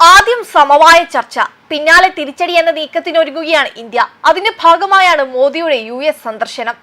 ആദ്യം സമവായ ചർച്ച പിന്നാലെ തിരിച്ചടി എന്ന നീക്കത്തിനൊരുങ്ങുകയാണ് ഇന്ത്യ. അതിന്റെ ഭാഗമായാണ് മോദിയുടെ യു സന്ദർശനം.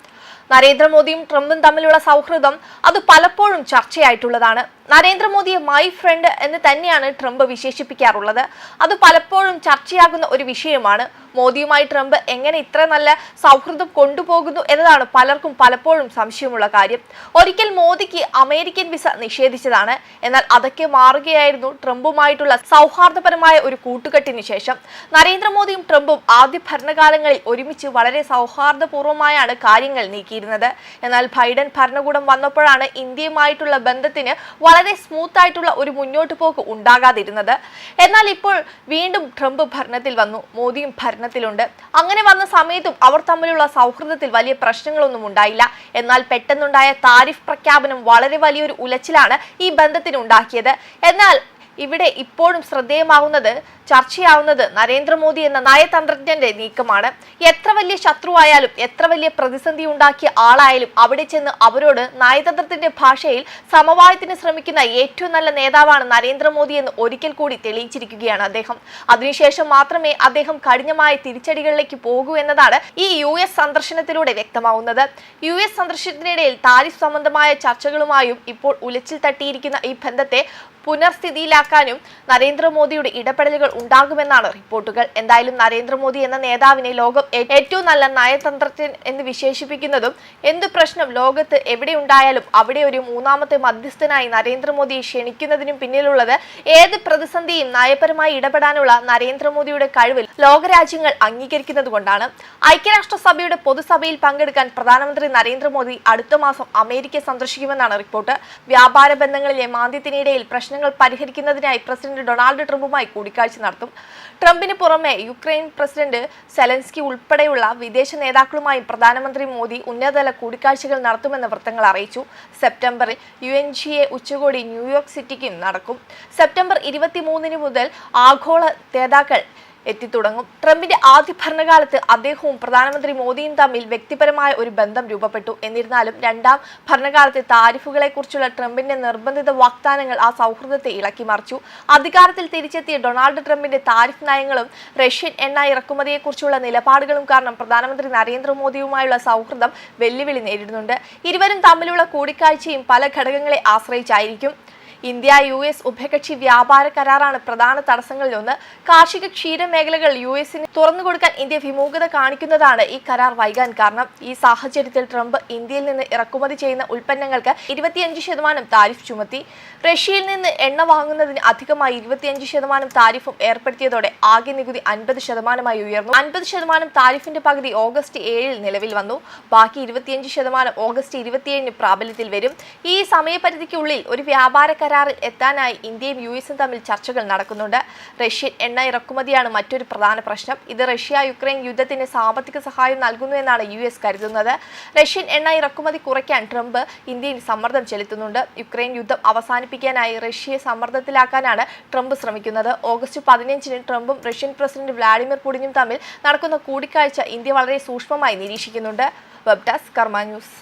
നരേന്ദ്രമോദിയും ട്രംപും തമ്മിലുള്ള സൗഹൃദം അത് പലപ്പോഴും ചർച്ചയായിട്ടുള്ളതാണ്. നരേന്ദ്രമോദിയെ മൈ ഫ്രണ്ട് എന്ന് തന്നെയാണ് ട്രംപ് വിശേഷിപ്പിക്കാറുള്ളത്. അത് പലപ്പോഴും ചർച്ചയാകുന്ന ഒരു വിഷയമാണ്. മോദിയുമായി ട്രംപ് എങ്ങനെ ഇത്ര നല്ല സൗഹൃദം കൊണ്ടുപോകുന്നു എന്നതാണ് പലർക്കും പലപ്പോഴും സംശയമുള്ള കാര്യം. ഒരിക്കൽ മോദിക്ക് അമേരിക്കൻ വിസ നിഷേധിച്ചതാണ്. എന്നാൽ അതൊക്കെ മാറുകയായിരുന്നു ട്രംപുമായിട്ടുള്ള സൗഹാർദ്ദപരമായ ഒരു കൂട്ടുകെട്ടിന് ശേഷം. നരേന്ദ്രമോദിയും ട്രംപും ആദ്യ ഭരണകാലങ്ങളിൽ ഒരുമിച്ച് വളരെ സൗഹാർദ്ദപൂർവമായാണ് കാര്യങ്ങൾ നീക്കിയിരുന്നത് എന്നാൽ ബൈഡൻ ഭരണകൂടം വന്നപ്പോഴാണ് ഇന്ത്യയുമായിട്ടുള്ള ബന്ധത്തിന് വളരെ സ്മൂത്ത് ആയിട്ടുള്ള ഒരു മുന്നോട്ട് പോക്ക് ഉണ്ടാകാതിരുന്നത്. എന്നാൽ ഇപ്പോൾ വീണ്ടും ട്രംപ് ഭരണത്തിൽ വന്നു മോദിയും ഭരണത്തിലുണ്ട്. അങ്ങനെ വന്ന സമയത്തും അവർ തമ്മിലുള്ള സൗഹൃദത്തിൽ വലിയ പ്രശ്നങ്ങളൊന്നും ഉണ്ടായില്ല. എന്നാൽ പെട്ടെന്നുണ്ടായ താരിഫ് പ്രഖ്യാപനം വളരെ വലിയൊരു ഉലച്ചിലാണ് ഈ ബന്ധത്തിന് ഉണ്ടാക്കിയത്. എന്നാൽ ഇവിടെ ഇപ്പോഴും ശ്രദ്ധേയമാവുന്നത് ചർച്ചയാവുന്നത് നരേന്ദ്രമോദി എന്ന നയതന്ത്രജ്ഞന്റെ നീക്കമാണ്. എത്ര വലിയ ശത്രുവായാലും എത്ര വലിയ പ്രതിസന്ധി ഉണ്ടാക്കിയ ആളായാലും അവിടെ ചെന്ന് അവരോട് നയതന്ത്രത്തിന്റെ ഭാഷയിൽ സമവായത്തിന് ശ്രമിക്കുന്ന ഏറ്റവും നല്ല നേതാവാണ് നരേന്ദ്രമോദി എന്ന് ഒരിക്കൽ കൂടി തെളിയിച്ചിരിക്കുകയാണ് അദ്ദേഹം. അതിനുശേഷം മാത്രമേ അദ്ദേഹം കഠിനമായ തിരിച്ചടികളിലേക്ക് പോകൂ എന്നതാണ് ഈ യു എസ് സന്ദർശനത്തിലൂടെ വ്യക്തമാവുന്നത്. യു എസ് സന്ദർശനത്തിനിടയിൽ താരിഫ് സംബന്ധമായ ചർച്ചകളുമായും ഇപ്പോൾ ഉലച്ചിൽ തട്ടിയിരിക്കുന്ന ഈ ബന്ധത്തെ പുനർസ്ഥിതിയിലാക്കാനും നരേന്ദ്രമോദിയുടെ ഇടപെടലുകൾ ഉണ്ടാകുമെന്നാണ് റിപ്പോർട്ടുകൾ. എന്തായാലും നരേന്ദ്രമോദി എന്ന നേതാവിനെ ലോകം ഏറ്റവും നല്ല നയതന്ത്രജ്ഞൻ എന്ന് വിശേഷിപ്പിക്കുന്നതും എന്ത് പ്രശ്നം ലോകത്ത് എവിടെ ഉണ്ടായാലും അവിടെ ഒരു മൂന്നാമത്തെ മധ്യസ്ഥനായി നരേന്ദ്രമോദിയെ ക്ഷണിക്കുന്നതിനും പിന്നിലുള്ളത് ഏത് പ്രതിസന്ധിയും നയപരമായി ഇടപെടാനുള്ള നരേന്ദ്രമോദിയുടെ കഴിവിൽ ലോകരാജ്യങ്ങൾ അംഗീകരിക്കുന്നത് കൊണ്ടാണ്. ഐക്യരാഷ്ട്രസഭയുടെ പൊതുസഭയിൽ പങ്കെടുക്കാൻ പ്രധാനമന്ത്രി നരേന്ദ്രമോദി അടുത്ത മാസം അമേരിക്ക സന്ദർശിക്കുമെന്നാണ് റിപ്പോർട്ട്. വ്യാപാര ബന്ധങ്ങളിലെ മാന്ദ്യത്തിനിടയിൽ പ്രശ്നങ്ങൾ പരിഹരിക്കുന്നതിനായി പ്രസിഡന്റ് ഡൊണാൾഡ് ട്രംപുമായി കൂടിക്കാഴ്ച നടത്തും. ട്രംപിന് പുറമെ യുക്രൈൻ പ്രസിഡന്റ് സെലൻസ്കി ഉൾപ്പെടെയുള്ള വിദേശ നേതാക്കളുമായും പ്രധാനമന്ത്രി മോദി ഉന്നതതല കൂടിക്കാഴ്ചകൾ നടത്തുമെന്ന് വൃത്തങ്ങൾ അറിയിച്ചു. സെപ്റ്റംബറിൽ യു എൻ ജി എ ഉച്ചകോടി ന്യൂയോർക്ക് സിറ്റിക്കും നടക്കും. സെപ്റ്റംബർ ഇരുപത്തിമൂന്നിന് മുതൽ ആഗോള നേതാക്കൾ എത്തിത്തുടങ്ങും. ട്രംപിന്റെ ആദ്യ ഭരണകാലത്ത് അദ്ദേഹവും പ്രധാനമന്ത്രി മോദിയും തമ്മിൽ വ്യക്തിപരമായ ഒരു ബന്ധം രൂപപ്പെട്ടു. എന്നിരുന്നാലും രണ്ടാം ഭരണകാലത്തെ താരിഫുകളെ കുറിച്ചുള്ള ട്രംപിന്റെ നിർബന്ധിത വാഗ്ദാനങ്ങൾ ആ സൗഹൃദത്തെ ഇളക്കിമറിച്ചു അധികാരത്തിൽ തിരിച്ചെത്തിയ ഡൊണാൾഡ് ട്രംപിന്റെ താരിഫ് നയങ്ങളും റഷ്യൻ എണ്ണ ഇറക്കുമതിയെക്കുറിച്ചുള്ള നിലപാടുകളും കാരണം പ്രധാനമന്ത്രി നരേന്ദ്രമോദിയുമായുള്ള സൗഹൃദം വെല്ലുവിളി നേരിടുന്നുണ്ട്. ഇരുവരും തമ്മിലുള്ള കൂടിക്കാഴ്ചയും പല ഘടകങ്ങളെ ആശ്രയിച്ചായിരിക്കും. ഇന്ത്യ യു എസ് ഉഭയകക്ഷി വ്യാപാര കരാറാണ് പ്രധാന തടസ്സങ്ങളിലൊന്ന് കാർഷിക ക്ഷീരമേഖലകൾ യു എസിന് തുറന്നുകൊടുക്കാൻ ഇന്ത്യ വിമുഖത കാണിക്കുന്നതാണ് ഈ കരാർ വൈകാൻ കാരണം. ഈ സാഹചര്യത്തിൽ ട്രംപ് ഇന്ത്യയിൽ നിന്ന് ഇറക്കുമതി ചെയ്യുന്ന ഉൽപ്പന്നങ്ങൾക്ക് ഇരുപത്തിയഞ്ച് ശതമാനം താരിഫ് ചുമത്തി. റഷ്യയിൽ നിന്ന് എണ്ണ വാങ്ങുന്നതിന് അധികമായി ഇരുപത്തിയഞ്ച് ശതമാനം താരിഫും ഏർപ്പെടുത്തിയതോടെ ആകെ നികുതി അൻപത് ശതമാനമായി ഉയർന്നു. അൻപത് ശതമാനം താരിഫിന്റെ പകുതി ഓഗസ്റ്റ് ഏഴിൽ നിലവിൽ വന്നു. ബാക്കി ഇരുപത്തിയഞ്ച് ശതമാനം ഓഗസ്റ്റ് ഇരുപത്തിയേഴിന് പ്രാബല്യത്തിൽ വരും. ഈ സമയപരിധിക്കുള്ളിൽ ഒരു വ്യാപാര കരാറിൽ എത്താനായി ഇന്ത്യയും യു എസും തമ്മിൽ ചർച്ചകൾ നടക്കുന്നുണ്ട്. റഷ്യൻ എണ്ണ ഇറക്കുമതിയാണ് മറ്റൊരു പ്രധാന പ്രശ്നം. ഇത് റഷ്യ യുക്രൈൻ യുദ്ധത്തിന് സാമ്പത്തിക സഹായം നൽകുന്നു എന്നാണ് യു എസ് കരുതുന്നത്. റഷ്യൻ എണ്ണ ഇറക്കുമതി കുറയ്ക്കാൻ ട്രംപ് ഇന്ത്യയിൽ സമ്മർദ്ദം ചെലുത്തുന്നുണ്ട്. യുക്രൈൻ യുദ്ധം അവസാനിപ്പിക്കാനായി റഷ്യയെ സമ്മർദ്ദത്തിലാക്കാനാണ് ട്രംപ് ശ്രമിക്കുന്നത്. ഓഗസ്റ്റ് പതിനഞ്ചിന് ട്രംപും റഷ്യൻ പ്രസിഡന്റ് വ്ളാഡിമിർ പുടിനും തമ്മിൽ നടക്കുന്ന കൂടിക്കാഴ്ച ഇന്ത്യ വളരെ സൂക്ഷ്മമായി നിരീക്ഷിക്കുന്നുണ്ട്. Web desk Karma news.